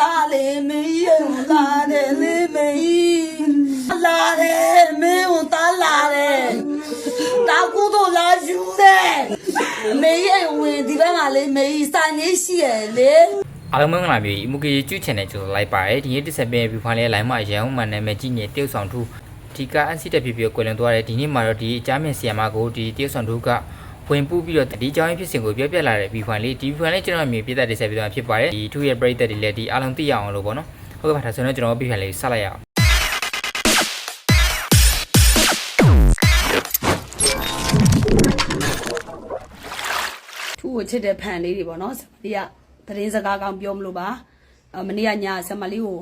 တာလေမင်းရေလာတယ်လေမင်းလာတယ်မင်းကိုတာလာတယ်တာကူတော့လာယူတယ်မင်းရေဝင်ဒီဘက်မှာလေမင်းစာနေရှိရလေအားလုံးမင်္ဂလာပါအမူကေကျွချန်နယ်ကျိုးလိုက်ပါတယ်ဒီနေ့တစ်ဆက်ပြန်ပြီးဖိုင်လေးလိုင်းမှာရန်အောင်မှန်နာမည်ကြီးနေတရုတ်ဆောင်ထူးဒီကအန်စီတက်ဖြစ်ပြီးကွယ်လွန်သွားတယ်ဒီနေ့မှာတော့ဒီအကြမ်းမြင်ဆီယမကိုဒီတရုတ်ဆောင်ထူးက ဝင်ပူးပြီးတော့ဒီအကြောင်းဖြစ်စဉ်ကိုပြောပြလာတဲ့ဘီဖိုင်လေးဒီဘီဖိုင်လေးကျွန်တော်အမြင်ပြသတဲ့ဆက်ပြီးတော့ဖြစ်ပါတယ်ဒီထူးရဲ့ပရိသတ်တွေလည်းဒီအားလုံးသိရအောင်လို့ပေါ့နော်ဟုတ်ကဲ့ပါဒါဆိုတော့ကျွန်တော်ဘီဖိုင်လေးဆက်လိုက်ရအောင်ထူကိုချစ်တဲ့ဖန်လေးတွေပေါ့နော်ဆမလေးကသတင်းစကားကောင်းပြောမလို့ပါအမနေ့ကညဆမလေးကို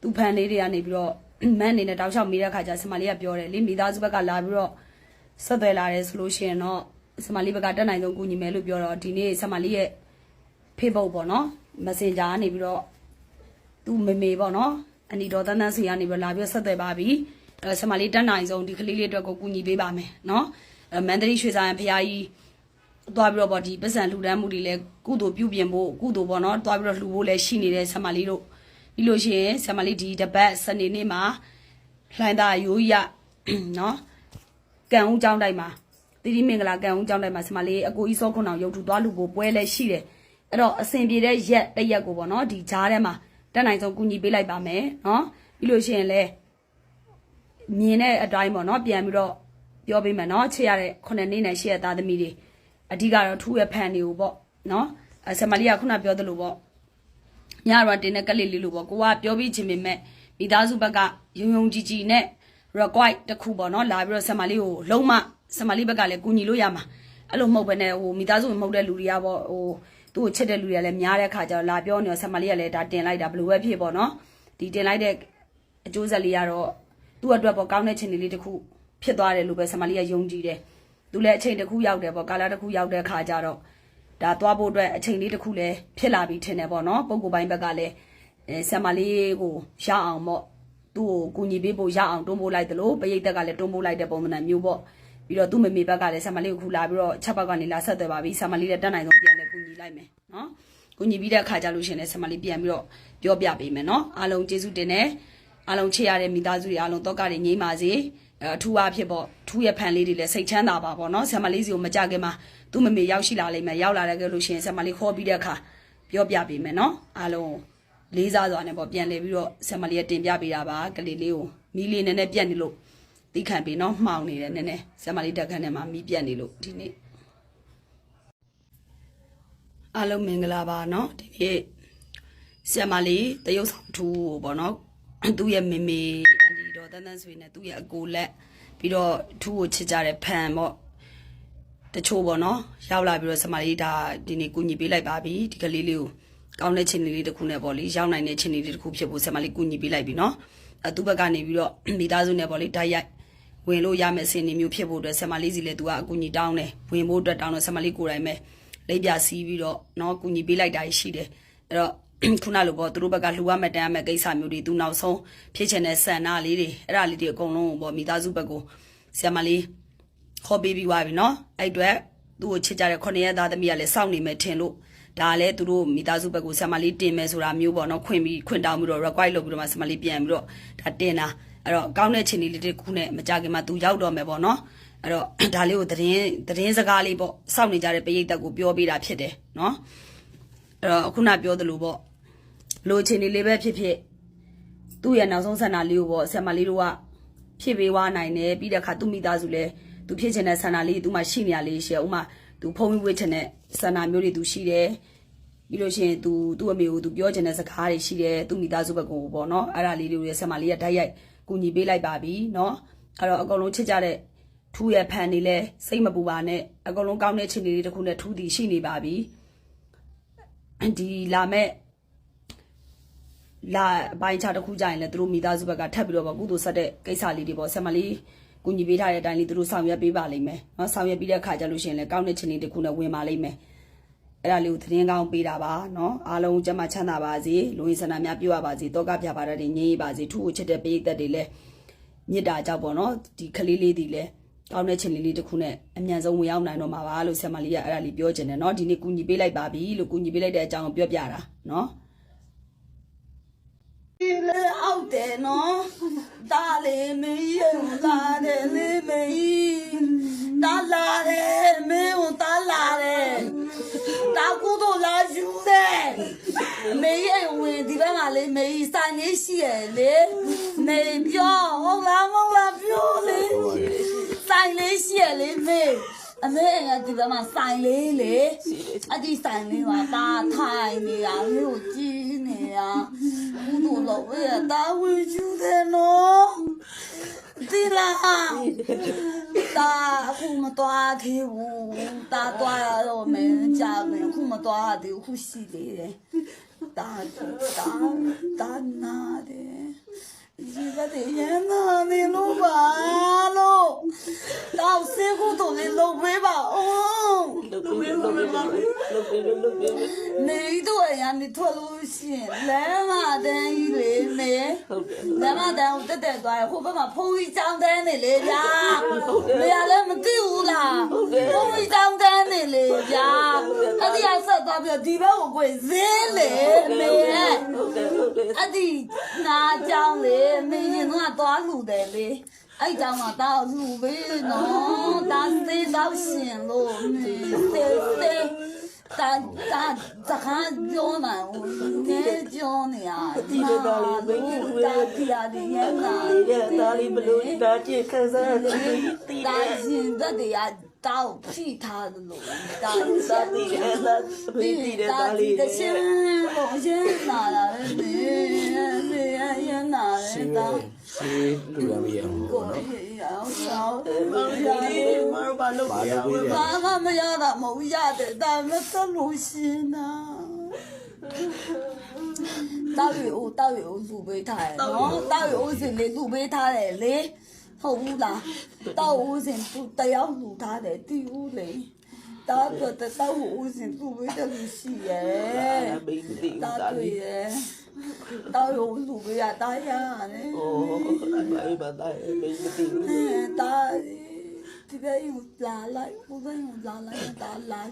သူဖန်လေးတွေကနေပြီးတော့မန်းအနေနဲ့တောက်လျှောက်မိတဲ့ခါကျဆမလေးကပြောတယ်လေမိသားစုဘက်ကလာပြီးတော့ဆက်သွယ်လာတယ်ဆိုလို့ရှိရင်တော့ ဆမလေးဘက်ကတက်နိုင်ဆုံးကူညီမယ်လို့ပြောတော့ဒီနေ့ဆမလေးရဲ့ Facebook ပေါ့နော် Messenger ကနေပြီးတော့သူမေမေပေါ့နော်အနီတော်တန်းတန်းစီကနေပြီးတော့လာပြီးတော့ဆက်သွယ်ပါပြီအဲဆမလေးတက်နိုင်ဆုံးဒီကလေးလေးအတွက်ကိုကူညီပေးပါမယ်နော်အဲမန္တလေးရွှေဆိုင်ဖရားကြီးသွားပြီးတော့ဗောဒီပတ်စံလှူဒန်းမှုတွေလည်းကုသိုလ်ပြုပြင်ဖို့ကုသိုလ်ပေါ့နော်သွားပြီးတော့လှူဖို့လည်းရှိနေတဲ့ဆမလေးတို့ပြီးလို့ရှိရင်ဆမလေးဒီတပတ်စနေနေ့မှာလှိုင်းသားရိုးရနော်ကံဦးကျောင်းတိုက်မှာ တိတိမင်္ဂလာကံဦးကျောင်းတိုက်မှာဆမလေးအကိုကြီးစောခွန်အောင်ရုပ်ထုသွားလူဖို့ပွဲလည်းရှိတယ်အဲ့တော့အစဉ်ပြေတဲ့ရက်တစ်ရက်ကိုပေါ့နော်ဒီဂျားထဲမှာတက်နိုင်ဆုံးကူညီပေးလိုက်ပါမယ်နော်ပြီးလို့ရှိရင်လည်းမြင်တဲ့အတိုင်းပေါ့နော်ပြန်ပြီးတော့ပြောပေးမယ်နော်ချစ်ရတဲ့ခုနှစ်နှစ်နဲ့ရှိရသားသမီးတွေအဓိကတော့ထူးရဲ့ဖန်တွေကိုပေါ့နော်အဲဆမလီကခုနပြောသလိုပေါ့ညတော့တင်းတဲ့ကလေးလေးလိုပေါ့ကိုကပြောပြီးချင်းပေမဲ့မိသားစုဘက်ကယုံယုံကြည်ကြည်နဲ့ require တစ်ခုပေါ့နော်လာပြီးတော့ဆမလီကိုလုံးမ ဆမလီဘက်ကလည်းကူညီလို့ရမှာအဲ့လိုမဟုတ်ဘဲနဲ့ဟိုမိသားစုမဟုတ်တဲ့လူတွေကပေါ့ဟိုသူ့ကိုချစ်တဲ့လူတွေကလည်းများတဲ့ခါကျတော့လာပြောနေတော့ဆမလီကလည်းဒါတင်လိုက်တာဘယ်လိုပဲဖြစ်ပေါ့နော်ဒီတင်လိုက်တဲ့အကျိုးဆက်လေးကတော့သူ့အတွက်ပေါ့ကောင်းတဲ့ချိန်လေးတစ်ခုဖြစ်သွားတယ်လို့ပဲဆမလီကယုံကြည်တယ်သူလည်းအချိန်တစ်ခုရောက်တယ်ပေါ့ကာလတစ်ခုရောက်တဲ့ခါကျတော့ဒါသွားဖို့အတွက်အချိန်လေးတစ်ခုလည်းဖြစ်လာပြီထင်တယ်ပေါ့နော်ပုံကိုယ်ပိုင်းဘက်ကလည်းအဲဆမလီကိုရအောင်ပေါ့သူ့ကိုကူညီပေးဖို့ရအောင်တွန်းပို့လိုက်တယ်လို့ပရိသတ်ကလည်းတွန်းပို့လိုက်တဲ့ပုံစံမျိုးပေါ့ ပြီးတော့သူ့မေမေဘက်ကလည်းဆမလီကိုခူလာပြီးတော့ချက်ဘက်ကနေလာဆက်သွယ်ပါပြီဆမလီလည်းတက်နိုင်ဆုံးပြန်လည်းကူညီလိုက်မယ်နော်ကူညီပြီးတဲ့အခါကျလို့ရှရင်လည်းဆမလီပြန်ပြီးတော့ပြောပြပေးမယ်နော်အားလုံးကျေးဇူးတင်တယ်အားလုံးချစ်ရတဲ့မိသားစုတွေအားလုံးတော့ကတွေငြိမ်းပါစေအဲအထူးအားဖြင့်ပေါ့ထူးရဲ့ဖန်လေးတွေလည်းစိတ်ချမ်းသာပါပေါ့နော်ဆမ်မလေးစီကိုမကြခင်မှာသူ့မမေရောက်ရှိလာလိမ့်မယ်ရောက်လာတဲ့ကြလို့ရှိရင်ဆမ်မလေးခေါ်ပြီးတဲ့အခါပြောပြပေးမယ်နော်အားလုံးလေးစားစွာနဲ့ပေါ့ပြန်လဲပြီးတော့ဆမ်မလေးကတင်ပြပေးတာပါကလေးလေးကိုမီးလေးနည်းနည်းပြတ်နေလို့ သိခံပေးနော်မှောင်နေတယ်နည်းနည်းဆမ်မလေးတက်ခန်းထဲမှာမီးပြတ်နေလို့ဒီနေ့အားလုံးမင်္ဂလာပါနော်ဒီနေ့ဆရာမလေးတရုတ်ဆောင်ထူးကိုပေါ့နော်သူ့ရဲ့မေမေအန်ဒီတော်တန်းတန်းဆွေနဲ့သူ့ရဲ့အကိုလက်ပြီးတော့ထူးကိုချစ်ကြတဲ့ဖန်ပေါ့တချို့ပေါ့နော်ရောက်လာပြီးတော့ဆရာမလေးဒါဒီနေ့ကူညီပေးလိုက်ပါပြီဒီကလေးလေးကိုကောင်းတဲ့ချင်းလေးတစ်ခုနဲ့ပေါ့လေရောက်နိုင်တဲ့ချင်းလေးတစ်ခုဖြစ်ဖို့ဆရာမလေးကူညီပေးလိုက်ပြီနော်အဲသူ့ဘက်ကနေပြီးတော့မိသားစုနဲ့ပေါ့လေတိုက်ရိုက် ဝင်လို့ရမယ့်စင်နေမျိုးဖြစ်ဖို့အတွက်ဆရာမလေးစီလည်းသူကအကူညီတောင်းတယ်ဝင်ဖို့အတွက်တောင်းတော့ဆရာမလေးကိုယ်တိုင်ပဲလက်ပြစီးပြီးတော့နော်ကူညီပေးလိုက်တာရှိတယ်အဲ့တော့ခုနလိုပေါ့သူတို့ဘက်ကလှူရမယ်တန်းရမယ်ကိစ္စမျိုးတွေသူနောက်ဆုံးဖြစ်ချင်တဲ့ဆန္ဒလေးတွေအဲ့ဒါလေးတွေအကုန်လုံးပေါ့မိသားစုဘက်ကိုဆရာမလေးခေါ်ပေးပြီးသွားပြီနော်အဲ့အတွက်သူ့ကိုချစ်ကြတဲ့ခုနှစ်ရက်သားသမီးကလည်းစောင့်နေမယ်ထင်လို့ဒါလည်းသူတို့မိသားစုဘက်ကိုဆရာမလေးတင်မယ်ဆိုတာမျိုးပေါ့နော်ခွင့်ပြီးခွင့်တောင်းပြီးတော့ require လုပ်ပြီးတော့မှဆရာမလေးပြန်ပြီးတော့ဒါတင်တာ အဲ့တော့ကောင်းတဲ့ချင်းလေးတစ်ခုနဲ့မကြခင်မှာသူရောက်တော့မယ်ပေါ့နော်အဲ့တော့ဒါလေးကိုသတင်းသတင်းစကားလေးပေါ့စောင့်နေကြတဲ့ပရိသတ်ကိုပြောပေးတာဖြစ်တယ်နော်အဲ့တော့ခုနပြောသလိုပေါ့လိုချင်နေလေးပဲဖြစ်ဖြစ်သူ့ရဲ့နောက်ဆုံးဆန္ဒလေးကိုပေါ့ဆရာမလေးတို့ကဖြစ်ပေးသွားနိုင်တယ်ပြီးတဲ့အခါသူ့မိသားစုလည်းသူဖြစ်ချင်တဲ့ဆန္ဒလေးသူမှရှိနေရလေးရှိရဥမာသူဖုံးပြီးဝစ်ချင်တဲ့ဆန္ဒမျိုးတွေသူရှိတယ်ပြီးလို့ရှိရင်သူသူ့အမေကိုသူပြောချင်တဲ့စကားတွေရှိတယ်သူ့မိသားစုဘက်ကိုပေါ့နော်အဲ့ဒါလေးတွေကိုဆရာမလေးကဓာတ်ရိုက် ကူညီပေးလိုက်ပါပြီနော်အဲ့တော့အကုန်လုံးချစ်ကြတဲ့ထူးရဲ့ဖန်နေလဲစိတ်မပူပါနဲ့အကုန်လုံးကောင်းတဲ့ချင်းလေးတစ်ခုနဲ့ထူးတည်ရှိနေပါပြီဒီလာမဲ့လာအပိုင်းခြားတစ်ခုကြရင်လည်းသူတို့မိသားစုဘက်ကထပ်ပြီးတော့ပေါ့ကုသိုလ်ဆက်တဲ့ကိစ္စလေးတွေပေါ့ဆက်မလေးကူညီပေးထားတဲ့အတိုင်းလေးသူတို့ဆောင်ရွက်ပေးပါလိမ့်မယ်။နော်ဆောင်ရွက်ပြီးတဲ့အခါကျလို့ရှိရင်လည်းကောင်းတဲ့ချင်းလေးတစ်ခုနဲ့ဝင်ပါလိမ့်မယ်။ အဲ့ဒါလေးကိုသတင်းကောင်းပေးတာပါနော်။အားလုံးကျန်းမချမ်းသာပါစေ။လူဝင်ဆန္ဒများပြည့်ဝပါစေ။တောကပြပါတဲ့ငြိမ်းရေးပါစေ။ထူကိုချစ်တဲ့ပိသက်တွေလည်းမြစ်တာကြောက်ပေါ့နော်။ဒီကလေးလေးတွေလည်းကောင်းတဲ့ချင်းလေးလေးတစ်ခုနဲ့အမြန်ဆုံးဝင်ရောက်နိုင်တော့မှာပါလို့ဆရာမလေးကအဲ့ဒါလေးပြောချင်တယ်နော်။ဒီနေ့ကူညီပေးလိုက်ပါပြီလို့ကူညီပေးလိုက်တဲ့အကြောင်းကိုပြောပြတာနော်။ တယ်နော်ဒါလေးမင်းရုံလာတယ်လေးမင်းဒါလာတယ်မင်းကိုဒါလာတယ်ဒါကူတော့လာယူတယ်မေးရဲ့ဝင်ဒီဘက်မှာလေမေးစိုင်းလေးရှိရလေမေးပြောဟုတ်လားမဟုတ်လားပြောလေစိုင်းလေးရှိရလေမေးအမေကဒီဘက်မှာစိုင်းလေးလေအဒီစိုင်းလေးကဒါထိုင်နေရမျိုးကြည့် နေရဘူးတို့တော့ဝေးတာဝင်ယူတယ်နော်ဒီလားတာအခုမတော်သေးဘူးတာတော်ရတော့မင်းကြာမယ်အခုမတော်သေးဘူးအခုရှိသေးတယ်တာတာတာနာတယ်ဒီကတည်းကနာနေလို့ပါ လို့တော့စေကိုတော့လေလုံးပေးပါအောင် လုပ်ပြီးလုပ်ပြီးလုပ်ပြီးလုပ်ပြီး နေတော့ရန်ဒီထွက်လို့ရှိရင်လမ်းမတန်းကြီးလေနေ ဟုတ်တယ် လမ်းမတန်းကိုတက်တက်သွားရဟိုဘက်မှာဖုန်းကြီးចောင်းတန်းနေလေဗျာနေရလည်းမသိဘူးလားဖုန်းကြီးចောင်းတန်းနေလေဗျာအဲ့ဒီအဆက်သွားပြီးဒီဘက်ကိုကိုဇင်းလေမေရဲ့ ဟုတ်တယ်ဟုတ်တယ် အဲ့ဒီနာចောင်းလေမင်းရင်တော့သွားလှူတယ်လေ အဲ့ကြောင့်တော့လှူပေးနော်ဒါစေးတော့ရှင်လို့မင်းစေးစေးတာတာတခါပြောမှာနေပြောနေရတာတီရဒီရနာဒီကသားလေးဘလို့ဒါချစ်ခန်းစားတယ်တီးတာတယ်ရှင်တဲ့တရားတောက်ဖိထားတယ်လို့တာသာတီးတယ်သာတီးတယ်သားလေးတရှင်လို့ရှင်နာလာတယ် နေရရနာတယ်တာရှင်းလူရမရအောင်ကိုပေါ့နော်ရအောင်ဆောင်မရပါလို့ဘာလို့ပြေးရဘာမှမရတာမဟုတ်ရတယ်ဒါမဲ့သလို့ရှင်နာတောက်ရီအိုတောက်ရီအိုလူပေးထားတယ်နော်တောက်ရီအိုစင်လေးလူပေးထားတယ်လေဟုတ်ဘူးလားတောက်အိုစင်သူတယောက်လူထားတယ်တီဦးလေတောက်တော့တောက်အိုစင်လူပေးတယ်လူရှိရဲ့မင်းမသိတောက်သားတွေလေး 打游戏呀，打呀，哎，哎，没打呀，没打。打。 ဒီဘက်ယူလာလိုက်ဘုဘယူလာလိုက်တာလာ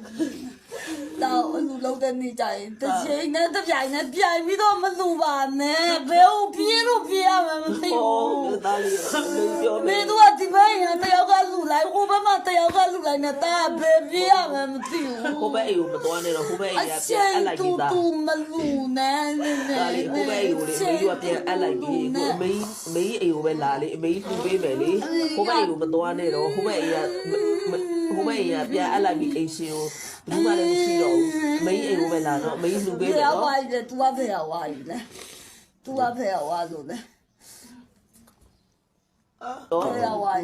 တော့အလူလုံးတဲ့နေကြရင်တစ်ချိန်နဲ့တစ်ပြိုင်နဲ့ပြိုင်ပြီးတော့မလူပါနဲ့ဘယ်ဟုတ်ပြေးလို့ပြေးရမှာမသိโอ้ဘူးသားလေးမင်းပြောမမယ်င်းတို့ကဒီဘက်ရတယောက်ကလူလိုက်ဟိုဘက်မှာတယောက်ကလူလိုက်နေတာဘယ်ပြေးရမှာမသိဘူးဟိုဘက်အိမ်ကိုမတော်နဲ့တော့ဟိုဘက်အိအမ်ကချပြန်င်အပ်လိုက်တူပြီးသားတူမလူနဲ့နည်းနဒါည်းလေးဟိုဘက်အိမ်ကိုလေမင်းကပြန်အပ်လိုက်ပြီးဟိုအမေအမေအိမ်ကိုပဲလာလေအမေလှူပေးမယ်လေဟိုဘက်အိမ်ကိုမတော်နဲ့တော့ဟိုဘက်အိမ်ကဟိုဘက်အိမ်ကပြန်အပ်လိုက်ပြီးအိမ်ရှင်ကိုဘူးမှလည်းမရှိတော့ဘူးအမေအိမ်ကိုပဲလာတော့အမေလှူပေးဘမယ်ယ်ရောက်နော်သွားပြီလဲ तू ကဘယ်ရောက်သွားပြီလဲ तू ကဘယ်ရောက်သွားလို့လဲ တော့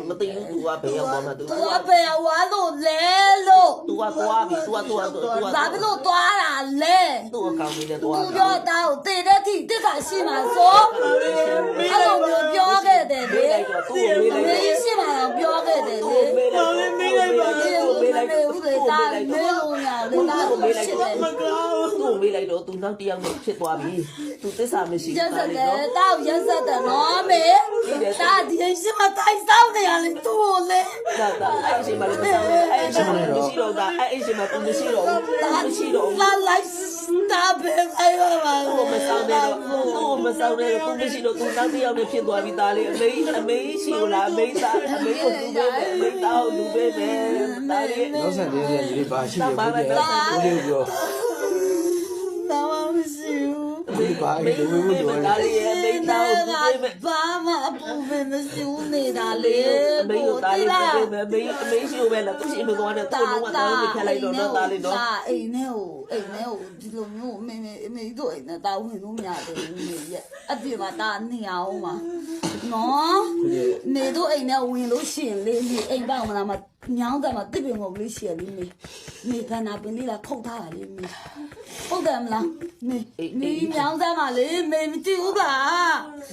မသိဘူး तू ကဘယ်ရောက်သွားမှ तू သူကဘယ်ဝါလို့လဲလို့ तू ကသွားပြီ तू က तू က तू က ဘာဖြစ်လို့သွားတာလဲ သူ့အကောင့်လေးနဲ့ သူ သွား ပြောတာကိုတည်တဲ့ထိတက်တာရှိမှာဆိုအဲ့လိုမျိုးပြောခဲ့တယ်လေ လိုက်တော့သူ့ကိုမေးလိုက် မ တော့ င်းရှိမှာတော့ပြောခဲ့တယ်လေ မေးလိုက်တော့မေးလိုက်ပါ ဒီ သူ့ လို ကို မေး မေး လို လိုက် က် တော့ ဦး သူ့ လေ ကို ဒါ မေးလိုက် မေး တော့ လို့ညာလေဒါ သူ့ကိုမေးလိုက်တော့သူ့နောက်တယောက်နဲ့ဖြစ်သွားပြီသူသစ္စာမရှိ ရက်စ ဘူး က်တ လေ ယ် နော် တောက်ရက်စက်တယ်နော် မေဒါဒီရှိမှာတိုင်းဆောင်နေရလေသူ့ကိုလေဒါဒါအဲ့ဒီမှာလည်းမဆောင်နဲ့အဲ့ဒီမှာမရှိတော့တာအဲ့ဒီမှာသူမရှိတော့ဘူးဒါမရှိတော့ဘူးလာလိုက်တာပဲခိုင်းပါပါသူ့ကိုမဆောင်နဲ့တော့သူ့ကိုမဆောင်နဲ့တော့သူမရှိတော့သူနောက်တယောက်နဲ့ဖြစ်သွားပြီဒါလေးအမေအမေရှိကိုလားအမေသားအမေကိုလူပဲအမေသားကိုလူပဲပဲဒါလေးနောက်ဆက်သေးတယ်ဒီပါရှိတယ်ဘုရားကိုလေးပြောတာမရှိဘူး ဒီပါမေဒီလိုမျိုးပြောဒါတယ်လေးအမေသားကိုလူပဲပဲဘာမှအပူပဲမရှိဘူးနေတာလေအမေကိုသားလေးပဲပဲအမေအမေရှိကိုပဲလားသူရှိမသွားနဲ့သူ့လုံးဝသားလေးဖြတ်လိုက်တော့တော့သားလေးတော့ဒါအိမ်နဲ့ကိုအိမ်နဲ့ကိုဒီလိုမျိုးအမေမေအမေတို့အိမ်နဲ့တာဝင်လို့မရတယ်ဘူးနေရဲ့အပြစ်မှာတာနေအောင်ပါနော်နေတို့အိမ်နဲ့ဝင်လို့ရှိရင်လေနေအိမ်ပေါက်မလားမ ညောင်းတယ်မှာတစ်ပင်ကိုလေးရှိရလေမေနေကနာပင်လေးလာခုတ်ထားတာလေမေဟုတ်တယ်မလားနေနေညောင်းတယ်မှာလေမေမကြည့်ဘူးပါ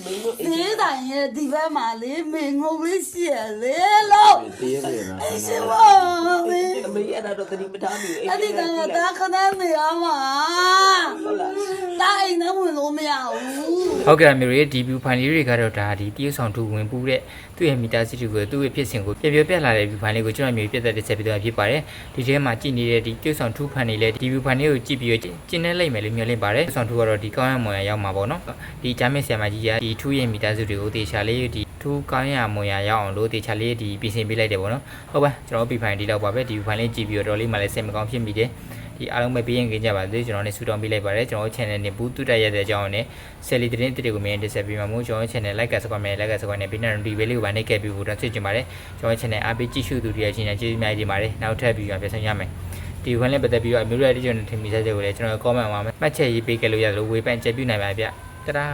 မင်း တို့အိမ်ဒီတိုင်းရဲ့ဒီဘက်မှာလေမေငုံလေးရှိရလေလို့တည်ရတယ်နော်ရှင်ပါမေအမေအဲ့ဒါတော့တတိမထားမိဘူးအဲ့ဒီကံကတာခဏနေအောင်ပါဟုတ်လားတာအိမ်နဲ့ဝင်လို့မရဘူးဟုတ်ကဲ့မျိုးရဲ့ဒီ view file လေးတွေကတော့ဒါဒီတရုတ်ဆောင်သူဝင်ပူးတဲ့သူ့ရဲ့မီတာစီတူကိုသူ့ရဲ့ဖြစ်စဉ်ကိုပြပြပြလာတဲ့ view file လေးကိုကျွန်တော်မျိုးပြတ်သက်တစ်ချက်ပြတော့ဖြစ်ပါတယ်ဒီထဲမှာကြည့်နေတဲ့ဒီတရုတ်ဆောင်သူဖန်နေလဲဒီ view file လေးကိုကြည့်ပြီးတော့ကျင်းနေလိုက်မယ်လို့မျှော်လင့်ပါတယ်ဆောင်သူကတော့ဒီကောင်းရမွန်ရရောက်မှာပေါ့နော်ဒီဂျာမင်ဆီယမာကြီးကဒီထူးရဲ့မီတာစီတူကိုတေချာလေးဒီထူးကောင်းရမွန်ရရောက်အောင်လို့တေချာလေးဒီပြင်ဆင်ပေးလိုက်တယ်ပေါ့နော်ဟုတ်ပါကျွန်တော် view file ဒီလောက်ပါပဲဒီ view file လေးကြည့်ပြီးတော့တော်လေးမှလည်းစိတ်မကောင်းဖြစ်မိတယ်ဒီအားလုံးပဲပြရင်ကြကြပါစေကျွန်တော်လည်းဆူတောင်းပေးလိုက်ပါတယ်ကျွန်တော် channel နဲ့ဘူးတူတက်ရတဲ့အကြောင်းနဲ့ဆယ်လီသတင်းတစ်တွေကိုမြင်တက်ဆက်ပြီးမှမို့ကျွန်တော် channel like ကစကွန်မယ် like ကစကွန်နဲ့ပြီးတော့ဒီဘေးလေးကိုဗာနေခဲ့ပြီးဖို့တော့ဆွေးကြည့်ပါတယ်ကျွန်တော် channel အားပေးကြည့်ရှုသူတွေရဲ့ချင်းနဲ့ကျေးဇူးများကြီးပါတယ်နောက်ထပ်ပြီးတော့ပြန်ဆောင်ရမယ်ဒီဝင်လည်းပတ်သက်ပြီးတော့အမျိုးရတဲ့ကျွန်တော်ထင်မိစားချက်ကိုလည်းကျွန်တော် comment မှာမှတ်ချက်ရေးပေးခဲ့လို့ရတယ်လို့ဝေဖန်ချက်ပြုနိုင်ပါဗျတဒါ